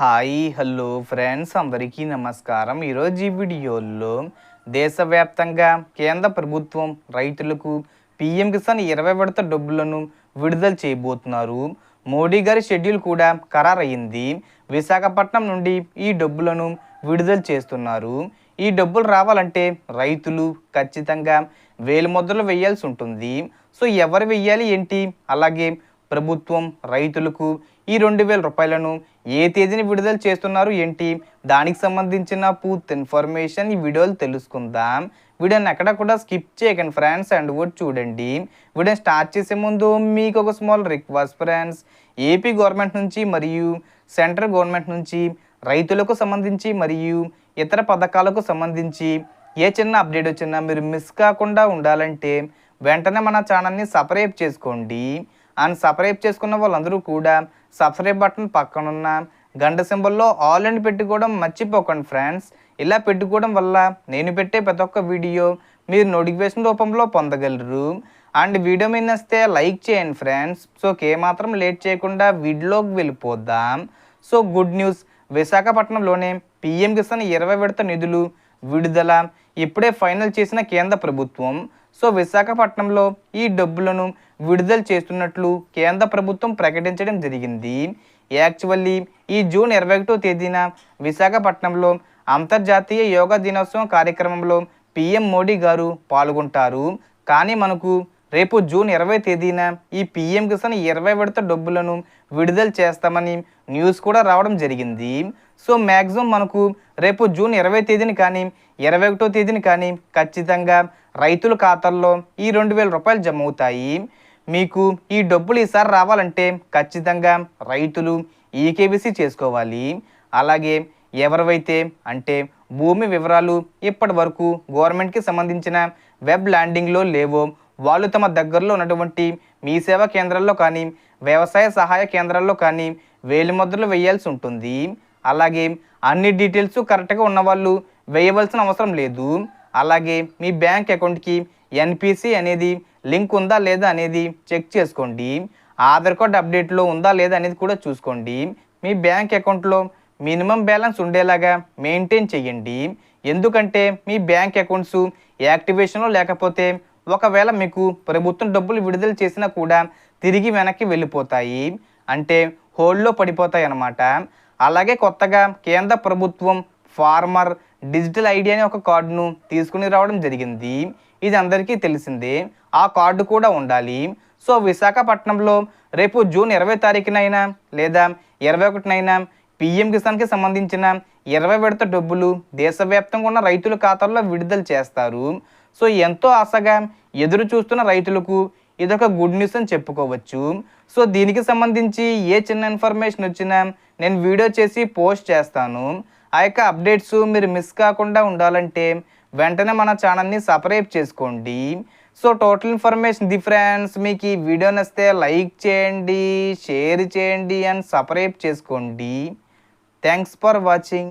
Hi hello friends అందరికీ నమస్కారం. ఈరోజు ఈ వీడియోలో దేశవ్యాప్తంగా కేంద్ర ప్రభుత్వం రైతులకు పిఎం కిసాన్ ఇరవై విడత డబ్బులను విడుదల చేయబోతున్నారు. మోడీ గారి షెడ్యూల్ కూడా ఖరారయ్యింది విశాఖపట్నం నుండి ఈ డబ్బులను విడుదల చేస్తున్నారు. ఈ డబ్బులు రావాలంటే రైతులు ఖచ్చితంగా వేలు ముద్రలు వేయాల్సి ఉంటుంది. సో ఎవరు వెయ్యాలి ఏంటి? అలాగే ప్రభుత్వం రైతులకు ఈ రెండు వేల రూపాయలను ఏ తేదీని విడుదల చేస్తున్నారు ఏంటి? దానికి సంబంధించిన పూర్తి ఇన్ఫర్మేషన్ ఈ వీడియోలు తెలుసుకుందాం. వీడియోని ఎక్కడ కూడా స్కిప్ చేయకండి ఫ్రెండ్స్ అండ్ కూడా చూడండి. వీడియోని స్టార్ట్ చేసే ముందు మీకు ఒక small request friends. AP government నుంచి మరియు సెంట్రల్ గవర్నమెంట్ నుంచి రైతులకు సంబంధించి మరియు ఇతర పథకాలకు సంబంధించి ఏ చిన్న అప్డేట్ వచ్చినా మీరు మిస్ కాకుండా ఉండాలంటే వెంటనే మన ఛానల్ని సపరేట్ చేసుకోండి. అండ్ సబ్స్క్రైబ్ చేసుకున్న వాళ్ళందరూ కూడా సబ్స్క్రైబ్ బటన్ పక్కనున్న గంట సింబల్లో ఆల్ అండ్ పెట్టుకోవడం మర్చిపోకండి ఫ్రెండ్స్. ఇలా పెట్టుకోవడం వల్ల నేను పెట్టే ప్రతి ఒక్క వీడియో మీరు నోటిఫికేషన్ రూపంలో పొందగలరు. అండ్ వీడియో మీద నస్తే లైక్ చేయండి ఫ్రెండ్స్. సో మాత్రం లేట్ చేయకుండా వీడియోకి వెళ్ళిపోద్దాం సో గుడ్ న్యూస్. విశాఖపట్నంలోనే పిఎం కిసాన్ ఇరవై విడత నిధులు విడుదల. ఇప్పుడే ఫైనల్ చేసిన కేంద్ర ప్రభుత్వం. సో విశాఖపట్నంలో ఈ డబ్బులను విడుదల చేస్తున్నట్లు కేంద్ర ప్రభుత్వం ప్రకటించడం జరిగింది. యాక్చువల్లీ ఈ జూన్ ఇరవై ఒకటో తేదీన విశాఖపట్నంలో అంతర్జాతీయ యోగా దినోత్సవం కార్యక్రమంలో పిఎం మోడీ గారు పాల్గొంటారు. కానీ మనకు రేపు జూన్ ఇరవై తేదీన ఈ పిఎం కిసాన్ ఇరవై విడత డబ్బులను విడుదల చేస్తామని న్యూస్ కూడా రావడం జరిగింది. సో మ్యాక్సిమం మనకు రేపు జూన్ ఇరవై తేదీని కానీ ఇరవై ఒకటో తేదీని కానీ ఖచ్చితంగా రైతుల ఖాతాల్లో ఈ రెండు వేల రూపాయలు జమ అవుతాయి మీకు ఈ డబ్బులు ఈసారి రావాలంటే ఖచ్చితంగా రైతులు ఈకేబీసీ చేసుకోవాలి. అలాగే ఎవరివైతే అంటే భూమి వివరాలు ఇప్పటి వరకు గవర్నమెంట్కి సంబంధించిన వెబ్ ల్యాండింగ్లో లేవో వాళ్ళు తమ దగ్గరలో ఉన్నటువంటి మీ సేవా కేంద్రాల్లో కానీ వ్యవసాయ సహాయ కేంద్రాల్లో కానీ వేలిముద్రలు వేయాల్సి ఉంటుంది. అలాగే అన్ని డీటెయిల్స్ కరెక్ట్గా ఉన్నవాళ్ళు వేయవలసిన అవసరం లేదు. అలాగే మీ బ్యాంక్ అకౌంట్కి ఎన్పిసి అనేది లింక్ ఉందా లేదా అనేది చెక్ చేసుకోండి. ఆధార్ కార్డ్ అప్డేట్లో ఉందా లేదా అనేది కూడా చూసుకోండి. మీ బ్యాంక్ అకౌంట్లో మినిమం బ్యాలెన్స్ ఉండేలాగా మెయింటైన్ చేయండి. ఎందుకంటే మీ బ్యాంక్ అకౌంట్స్ యాక్టివేషన్లో లేకపోతే ఒకవేళ మీకు ప్రభుత్వం డబ్బులు విడుదల చేసినా కూడా తిరిగి వెనక్కి వెళ్ళిపోతాయి. అంటే హోల్డ్లో పడిపోతాయి అన్నమాట అలాగే కొత్తగా కేంద్ర ప్రభుత్వం ఫార్మర్ డిజిటల్ ఐడి అనే ఒక కార్డును తీసుకుని రావడం జరిగింది. ఇది అందరికీ తెలిసిందే. ఆ కార్డు కూడా ఉండాలి. సో విశాఖపట్నంలో రేపు జూన్ ఇరవై తారీఖునైనా లేదా ఇరవై ఒకటినైనా పిఎం కిసాన్కి సంబంధించిన ఇరవై విడత డబ్బులు దేశవ్యాప్తంగా ఉన్న రైతుల ఖాతాల్లో విడుదల చేస్తారు. సో ఎంతో ఆశగా ఎదురు చూస్తున్న రైతులకు ఇదొక గుడ్ న్యూస్ అని చెప్పుకోవచ్చు. సో దీనికి సంబంధించి ఏ చిన్న ఇన్ఫర్మేషన్ వచ్చినా నేను వీడియో చేసి పోస్ట్ చేస్తాను. ఆ యొక్క అప్డేట్స్ మీరు మిస్ కాకుండా ఉండాలంటే వెంటనే మన ఛానల్ని సపరేట్ చేసుకోండి. సో టోటల్ ఇన్ఫర్మేషన్ డిఫరెన్స్ మీకు ఈ వీడియో నచ్చితే లైక్ చేయండి షేర్ చేయండి అండ్ సపరేట్ చేసుకోండి. Thanks for watching.